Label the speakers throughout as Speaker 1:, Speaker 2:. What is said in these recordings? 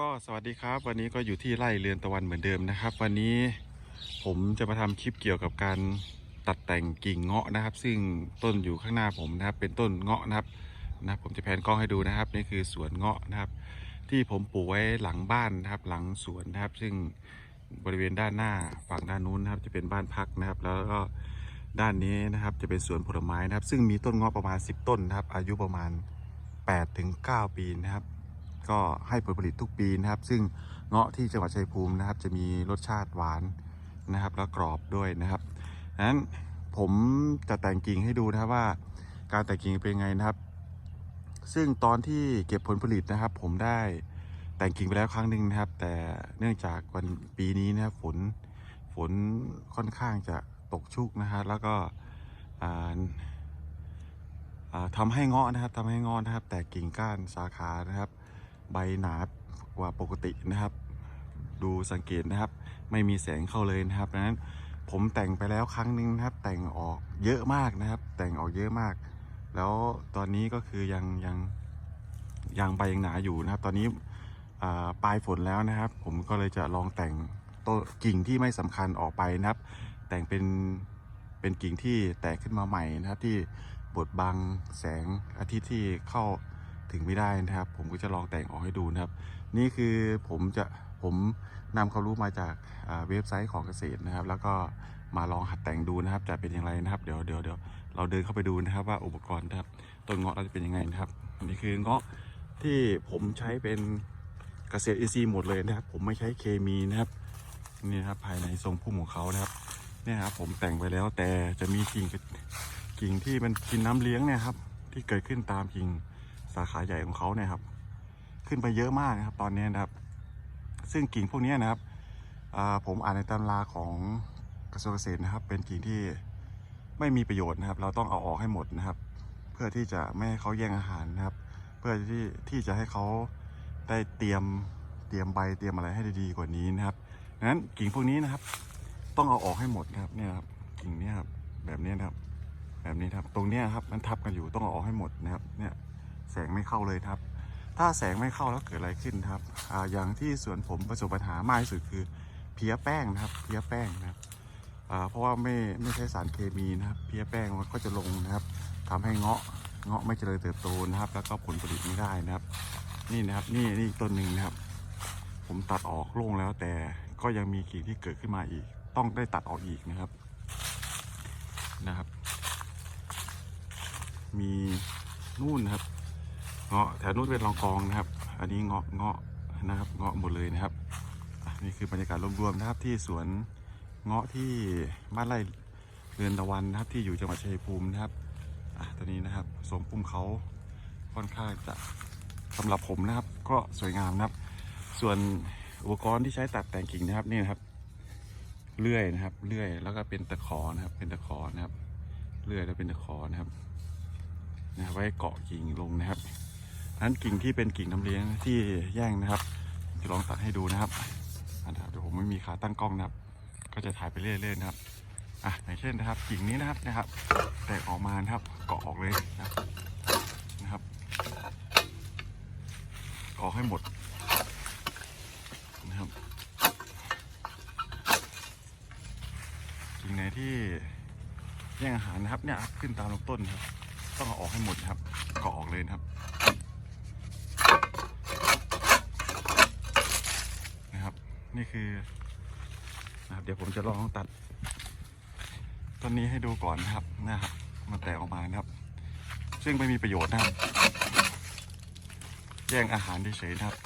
Speaker 1: ก็สวัสดีครับ วันนี้ก็อยู่ที่ไร่เรือนตะวันเหมือนเดิมนะครับ วันนี้ผมจะมาทำคลิปเกี่ยวกับการตัดแต่งกิ่งเงาะนะครับ ซึ่งต้นอยู่ข้างหน้าผมนะครับ เป็นต้นเงาะนะครับนะผมจะแผนกล้องให้ดูนะครับ นี่คือสวนเงาะนะครับ ที่ผมปลูกไว้หลังบ้านนะครับ หลังสวนนะครับ ซึ่งบริเวณด้านหน้าฝั่งด้านนู้นนะครับ จะเป็นบ้านพักนะครับ แล้วก็ด้านนี้นะครับจะเป็นสวนผลไม้นะครับ ซึ่งมีต้นเงาะประมาณ 10 ต้นนะครับ อายุประมาณ8ถึง9ปีนะครับ ก็ให้ผลผลิตทุกปีนะครับ ซึ่งเงาะที่จังหวัดชัยภูมินะครับ จะมีรสชาติหวานนะครับ แล้วกรอบด้วยนะครับนั้นผมจะแต่งกิ่งให้ดูนะครับว่า การแต่งกิ่งเป็นไงนะครับ ซึ่งตอนที่เก็บผลผลิตนะครับ ผมได้แต่งกิ่งไปแล้วครั้งหนึ่งนะครับ แต่เนื่องจากวันปีนี้นะครับฝนฝนค่อนข้างจะตกชุกนะฮะแล้วก็อ่าอ่าทำให้เงาะนะครับทำให้เงาะนะครับ แตกกิ่งก้านสาขานะครับ ใบหนากว่าปกตินะครับ ดูสังเกตนะครับ ไม่มีแสงเข้าเลยนะครับดังนั้นผมแต่งไปแล้วครั้งหนึ่งนะครับ แต่งออกเยอะมากนะครับ แต่งออกเยอะมาก แล้วตอนนี้ก็คือยังยังยังใบยังหนาอยู่นะครับ ตอนนี้ปลายฝนแล้วนะครับ ผมก็เลยจะลองแต่งต้นกิ่งที่ไม่สำคัญออกไปนะครับ แต่งเป็นเป็นกิ่งที่แตกขึ้นมาใหม่นะครับที่บดบังแสงอาทิตย์ที่เข้า ถึงไม่ได้นะครับ ผมก็จะลองแต่งออกให้ดูนะครับ นี่คือผมจะผมนำความรู้มาจากเว็บไซต์ของเกษตรนะครับ แล้วก็มาลองหัดแต่งดูนะครับ จะเป็นอย่างไรนะครับเดี๋ยวเดี๋ยวเดี๋ยวเราเดินเข้าไปดูนะครับ ว่าอุปกรณ์นะครับต้นเงาะเราจะเป็นยังไงนะครับนี่คือเงาะที่ผมใช้เป็นเกษตรอินทรีย์หมดเลยนะครับ ผมไม่ใช้เคมีนะครับนี่นะครับภายในทรงพุ่มของเขานะครับเนี่ยครับผมแต่งไปแล้วแต่จะมีกิ่งกิ่งที่มันกินน้ำเลี้ยงเนี่ยครับ ที่เกิดขึ้นตามกิ่ง สาขาใหญ่ของเขาเนี่ยครับ ขึ้นไปเยอะมากนะครับ ตอนนี้นะครับ ซึ่งกิ่งพวกนี้นะครับผมอ่านในตำราของกระทรวงเกษตรนะครับ เป็นกิ่งที่ไม่มีประโยชน์นะครับ เราต้องเอาออกให้หมดนะครับ เพื่อที่จะไม่ให้เขาแย่งอาหารนะครับ เพื่อที่ที่จะให้เขาได้เตรียมเตรียมใบเตรียมอะไรให้ด้ดีกว่านี้นะครับดังนั้นกิ่งพวกนี้นะครับ ต้องเอาออกให้หมดนะครับเนี่ยครับกิ่งเนี้ยครับแบบนี้นะครับ แบบนี้ครับ ตรงเนี้ยครับมันทับกันอยู่ต้องเอาออกให้หมดนะครับเนี่ย แสงไม่เข้าเลยครับ ถ้าแสงไม่เข้าแล้วเกิดอะไรขึ้นครับอ่าอย่างที่สวนผมประสบปัญหามากที่สุดคือเพี้ยแป้งนะครับ เพี้ยแป้งนะครับอ่าเพราะว่าไม่ไม่ใช้สารเคมีนะครับ เพี้ยแป้งมันก็จะลงนะครับทำให้เงาะเงาะไม่เจริญเติบโตนะครับ แล้วก็ผลผลิตไม่ได้นะครับ นี่นะครับนี่นี่ต้นหนึ่งนะครับ ผมตัดออกโล่งแล้วแต่ก็ยังมีกิ่งที่เกิดขึ้นมาอีก ต้องได้ตัดออกอีกนะครับนะครับ มีนู่นนะครับ เงาะแถวนู้นเป็นรองกองนะครับ อันนี้เงาะเงาะนะครับ เงาะหมดเลยนะครับนี่คือบรรยากาศรวมๆนะครับที่สวนเงาะที่บ้านไร่เรือนตะวันนะครับ ที่อยู่จังหวัดชัยภูมินะครับอะตอนนี้นะครับสมปุ่มเขาค่อนข้างจะสำหรับผมนะครับ ก็สวยงามนะครับ ส่วนอุปกรณ์ที่ใช้ตัดแต่งกิ่งนะครับนี่นะครับเลื่อยนะครับเลื่อยแล้วก็เป็นตะขอนะครับ เป็นตะขอนะครับเลื่อยแล้วเป็นตะขอนะครับนะไว้เกาะกิ่งลงนะครับ นั้นกิ่งที่เป็นกิ่งน้ำเลี้ยงที่แย่งนะครับจะลองตัดให้ดูนะครับเดี๋ยวผมไม่มีขาตั้งกล้องนะครับ ก็จะถ่ายไปเรื่อยๆนะครับอะอย่างเช่นนะครับกิ่งนี้นะครับนะครับ แตกออกมานะครับเกาะออกเลยนะครับนะครับเกาะให้หมดนะครับกิ่งไหนที่แย่งอาหารนะครับเนี่ยขึ้นตามลำต้นนะครับ ต้องเอาออกให้หมดนะครับเกาะออกเลยนะครับ นี่คือนะครับเดี๋ยวผมจะลองตัดต้นนี้ให้ดูก่อนนะครับนะครับมันแตกออกมานะครับ ซึ่งไม่มีประโยชน์นะครับ แย่งอาหารเฉยๆนะครับ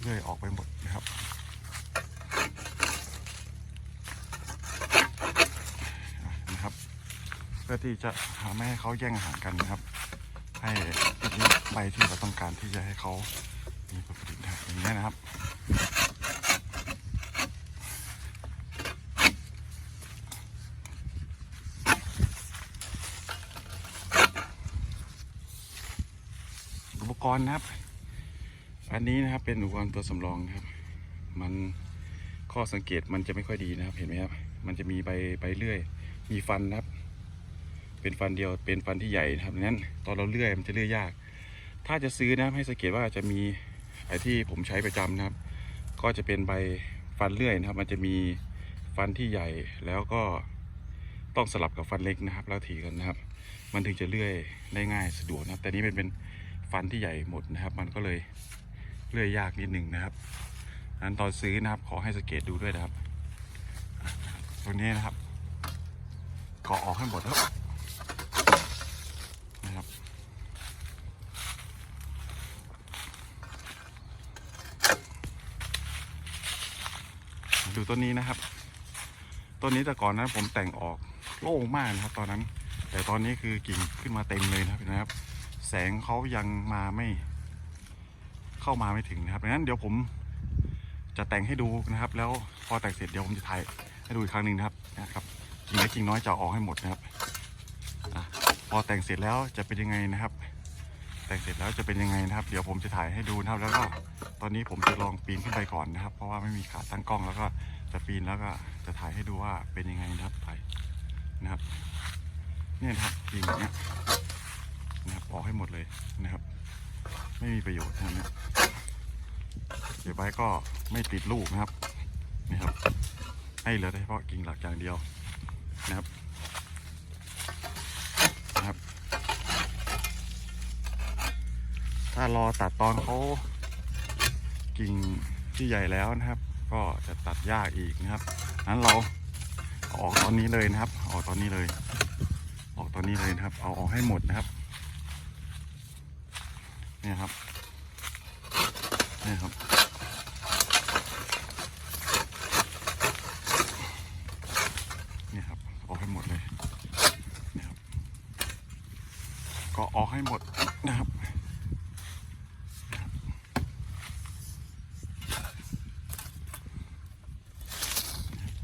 Speaker 1: เลื่อยออกไปหมดนะครับนะครับ เพื่อที่จะหาไม่ให้เขาแย่งอาหารกันนะครับ ให้ที่นี้ใบที่เราต้องการที่จะให้เขามีผลผลิตได้อย่างนี้นะครับอุปกรณ์นะครับ อันนี้นะครับเป็นอุปกรณ์ตัวสำรองนะครับ มันข้อสังเกตมันจะไม่ค่อยดีนะครับ เห็นไหมครับ มันจะมีใบใบเลื่อย มีฟันนะครับ เป็นฟันเดียวเป็นฟันที่ใหญ่นะครับดังนั้นตอนเราเลื่อยมันจะเลื่อยยาก ถ้าจะซื้อนะให้สังเกตว่าจะมีไอ้ที่ผมใช้ประจำนะครับ ก็จะเป็นใบฟันเลื่อยนะครับ มันจะมีฟันที่ใหญ่แล้วก็ต้องสลับกับฟันเล็กนะครับ แล้วถีกันนะครับ มันถึงจะเลื่อยได้ง่ายสะดวกนะครับ แต่นี้เป็นเป็นฟันที่ใหญ่หมดนะครับ มันก็เลยเลื่อยยากนิดหนึ่งนะครับดังนั้นตอนซื้อนะครับขอให้สังเกตดูด้วยนะครับ ตัวนี้นะครับก็ออกให้หมดแล้วนะครับ ดูต้นนี้นะครับต้นนี้แต่ก่อนนะผมแต่งออกโล่งมากนะครับ ตอนนั้น แต่ตอนนี้คือกิ่งขึ้นมาเต็มเลยนะครับนะครับ แสงเขายังมาไม่ เข้ามาไม่ถึงนะครับดังนั้นเดี๋ยวผมจะแต่งให้ดูนะครับ แล้วพอแต่งเสร็จเดี๋ยวผมจะถ่ายให้ดูอีกครั้งหนึ่งนะครับนะครับกิ่งเล็กกิ่งน้อยจะออกให้หมดนะครับอพอแต่งเสร็จแล้วจะเป็นยังไงนะครับ แต่งเสร็จแล้วจะเป็นยังไงนะครับ เดี๋ยวผมจะถ่ายให้ดูนะครับ แล้วก็ตอนนี้ผมจะลองปีนขึ้นไปก่อนนะครับ เพราะว่าไม่มีขาตั้งกล้องแล้วก็จะปีนแล้วก็จะถ่ายให้ดูว่าเป็นยังไงนะครับถ่ายนะครับเนี่ยนะครับกิ่งอย่างเนี้ยนะครับออกให้หมดเลยนะครับ ไม่มีประโยชน์นะเนี่ยเดี๋ยวไว้ก็ไม่ติดลูกนะครับนะครับ ให้เหลือเฉพาะกิ่งหลักอย่างเดียวนะครับ ถ้ารอตัดตอนเขากิ่งที่ใหญ่แล้วนะครับ ก็จะตัดยากอีกนะครับนั้นเราออกตอนนี้เลยนะครับ อออกตอนนี้เลย ออกตอนนี้เลยนะครับ เอาออกให้หมดนะครับเนี่ยครับเนี่ยครับเนี่ยครับออกให้หมดเลยเนี่ยครับก็ออกให้หมดนะครับ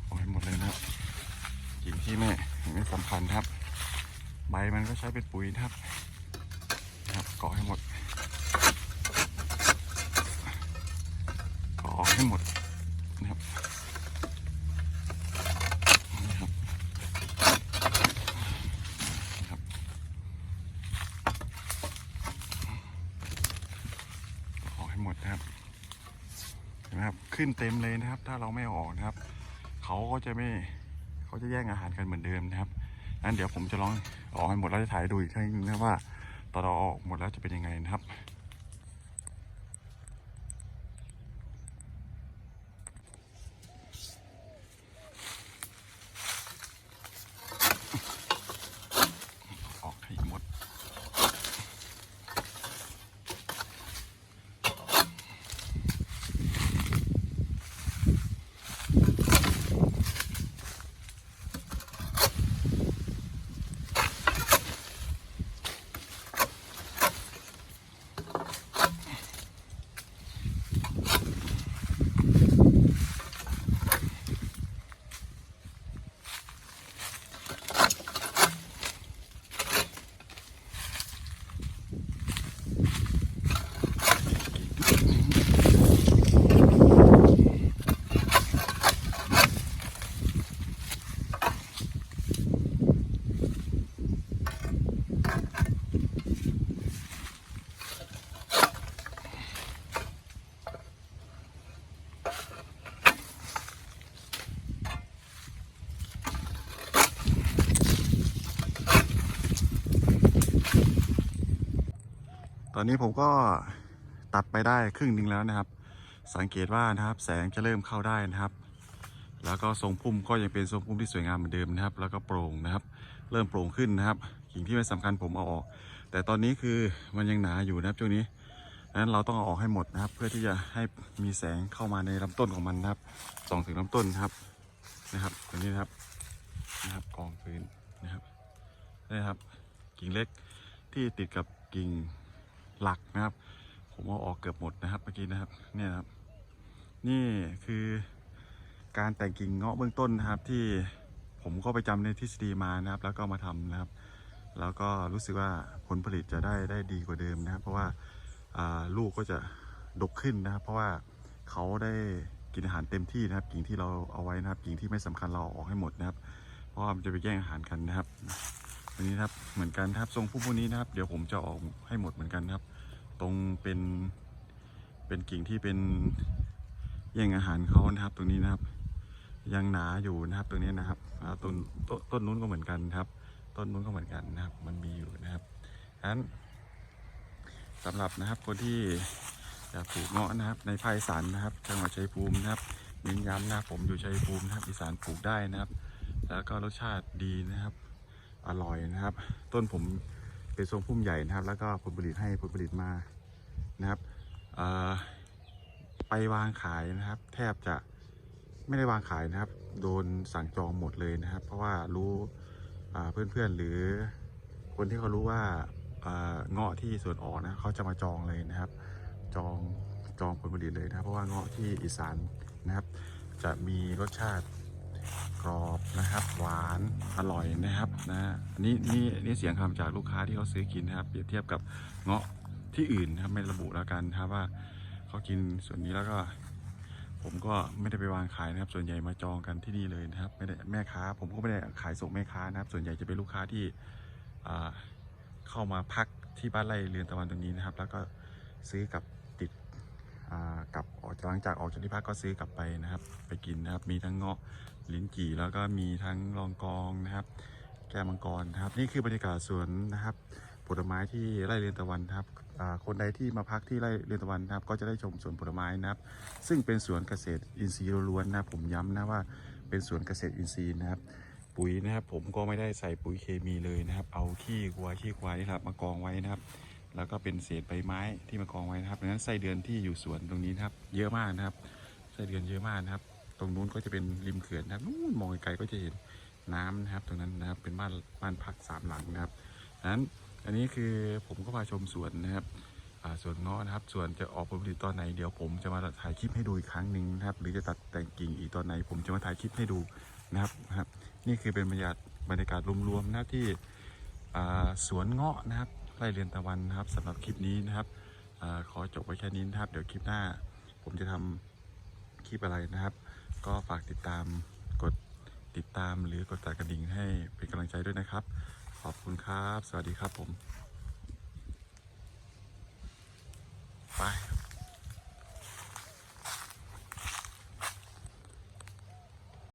Speaker 1: ออกให้หมดเลยนะครับกิ่งที่ไม่ไม่ สำคัญครับ ใบมันก็ใช้เป็นปุ๋ยนะครับครับเกาะให้หมดเกาะออกให้หมดนะครับนี่ครับนะครับเกาะอกให้หมดนะครับเห็นไหมครับขึ้นเต็มเลยนะครับ ถ้าเราไม่ออกนะครับ เขาก็จะไม่เขาจะแย่งอาหารกันเหมือนเดิมนะครับ นั้นเดี๋ยวผมจะลองออกให้หมดแล้วจะถ่ายดูอีกครั้งนึงนะว่าตอนเราเอาออกหมดแล้วจะเป็นยังไงนะครับ อนนี้ผมก็ตัดไปได้ครึ่งหนึ่งแล้วนะครับ สังเกตว่านะครับ แสงจะเริ่มเข้าได้นะครับ แล้วก็ทรงพุ่มก็ยังเป็นทรงพุ่มที่สวยงามเหมือนเดิมนะครับ แล้วก็โปร่งนะครับ เริ่มโปร่งขึ้นนะครับกิ่งที่ไม่สำคัญผมเอาออก แต่ตอนนี้คือมันยังหนาอยู่นะครับช่วงนี้ดังนั้นเราต้องเอาออกให้หมดนะครับ เพื่อที่จะให้มีแสงเข้ามาในลำต้นของมันนะครับส่องถึงลำต้นนะครับนะครับตัวนี้นะครับนะครับกองพื้นนะครับนี่นะครับ กิ่งเล็กที่ติดกับกิ่ง หลักนะครับ ผมเอาออกเกือบหมดนะครับเมื่อกี้นะครับเนี่ยครับ นี่คือการแต่งกิ่งเงาะเบื้องต้นนะครับ ที่ผมก็ไปจำในทฤษฎีมานะครับ แล้วก็มาทำนะครับ แล้วก็รู้สึกว่าผลผลิตจะได้ได้ดีกว่าเดิมนะครับ เพราะว่าาลูกก็จะดกขึ้นนะครับ เพราะว่าเขาได้กินอาหารเต็มที่นะครับ กิ่งที่เราเอาไว้นะครับ กิ่งที่ไม่สำคัญเราอาออกให้หมดนะครับ เพราะว่ามันจะไปแย่งอาหารกันนะครับ ตรงนี้นะครับเหมือนกันครับทรงพุ่มพวกนี้นะครับ เดี๋ยวผมจะออกให้หมดเหมือนกันครับ ตรงเป็นเป็นกิ่งที่เป็นแย่งอาหารเขานะครับ ตรงนี้นะครับ ยังหนาอยู่นะครับ ตรงนี้นะครับต้นต้นนู้นก็เหมือนกันครับ ต้นนู้นก็เหมือนกันนะครับ มันมีอยู่นะครับฉะนั้นสำหรับนะครับคนที่จะปลูกเงาะนะครับ ในภาคอีสานนะครับจังหวัดชัยภูมินะครับเน้นย้ำนะผมอยู่ชัยภูมินะครับอีสานปลูกได้นะครับ แล้วก็รสชาติดีนะครับ อร่อยนะครับ ต้นผมเป็นทรงพุ่มใหญ่นะครับ แล้วก็ผลผลิตให้ผลผลิตมานะครับไปวางขายนะครับ แทบจะไม่ได้วางขายนะครับ โดนสั่งจองหมดเลยนะครับ เพราะว่ารู้เพื่อนๆหรือคนที่เขารู้ว่าเอ่อเงาะที่สวนออกนะเขาจะมาจองเลยนะครับ จองจองผลผลิตเลยนะครับเพราะว่าเงาะที่อีสานนะครับ จะมีรสชาติ กรอบนะครับ หวานอร่อยนะครับนะอันนี้นี่นี่เสียงคำจากลูกค้าที่เขาซื้อกินนะครับ เปรียบเทียบกับเงาะที่อื่นนะครับไม่ระบุแล้วกันนะครับว่าเขากินส่วนนี้แล้วก็ ผมก็ไม่ได้ไปวางขายนะครับ ส่วนใหญ่มาจองกันที่นี่เลยนะครับไม่ได้แม่ค้า ผมก็ไม่ได้ขายส่งแม่ค้านะครับ ส่วนใหญ่จะเป็นลูกค้าที่เข้ามาพักที่บ้านไร่เรือนตะวันตรงนี้นะครับ แล้วก็ซื้อกับติดกับออกหลังจากออกจากที่พักก็ซื้อกลับไปนะครับ ไปกินนะครับ มีทั้งเงาะ ลิ้นจี่แล้วก็มีทั้งรองกองนะครับ แก้มังกรนะครับ นี่คือบรรยากาศสวนนะครับผลไม้ที่ไร่เรือนตะวันครับคนใดที่มาพักที่ไร่เรือนตะวันครับ ก็จะได้ชมสวนผลไม้นะครับ ซึ่งเป็นสวนเกษตรอินทรีย์ล้วนนะผมย้ำนะว่าเป็นสวนเกษตรอินทรีย์นะครับ ปุ๋ยนะครับผมก็ไม่ได้ใส่ปุ๋ยเคมีเลยนะครับ เอาขี้วัวขี้ควายนี่ครับมากองไว้นะครับ แล้วก็เป็นเศษใบไม้ที่มากองไว้นะครับดังนั้นไส้เดือนที่อยู่สวนตรงนี้นะครับ เยอะมากนะครับไส้เดือนเยอะมากนะครับ ตรงนู้นก็จะเป็นริมเขื่อนนะครับนู้นมองไกลๆก็จะเห็นน้ำนะครับ ตรงนั้นนะครับเป็นบ้านบ้านพักสามหลังนะครับดังนั้นอันนี้คือผมก็มาชมสวนนะครับสวนเงาะนะครับส่วนจะออกผลผลิตตอนไหนเดี๋ยวผมจะมาถ่ายคลิปให้ดูอีกครั้งหนึ่งนะครับ หรือจะตัดแต่งกิ่งอีกตอนไหน ผมจะมาถ่ายคลิปให้ดูนะครับนะครับ นี่คือเป็นบรรยากาศบรรยากาศรวมๆนะที่สวนเงาะนะครับไร่เรือนตะวันนะครับสำหรับคลิปนี้นะครับอขอจบไว้แค่นี้นะครับ เดี๋ยวคลิปหน้า ผมจะทำคลิปอะไรนะครับ ก็ฝากติดตามกดติดตามหรือกดติดกระดิ่งให้เป็นกำลังใจด้วยนะครับ ขอบคุณครับ สวัสดีครับผม ไป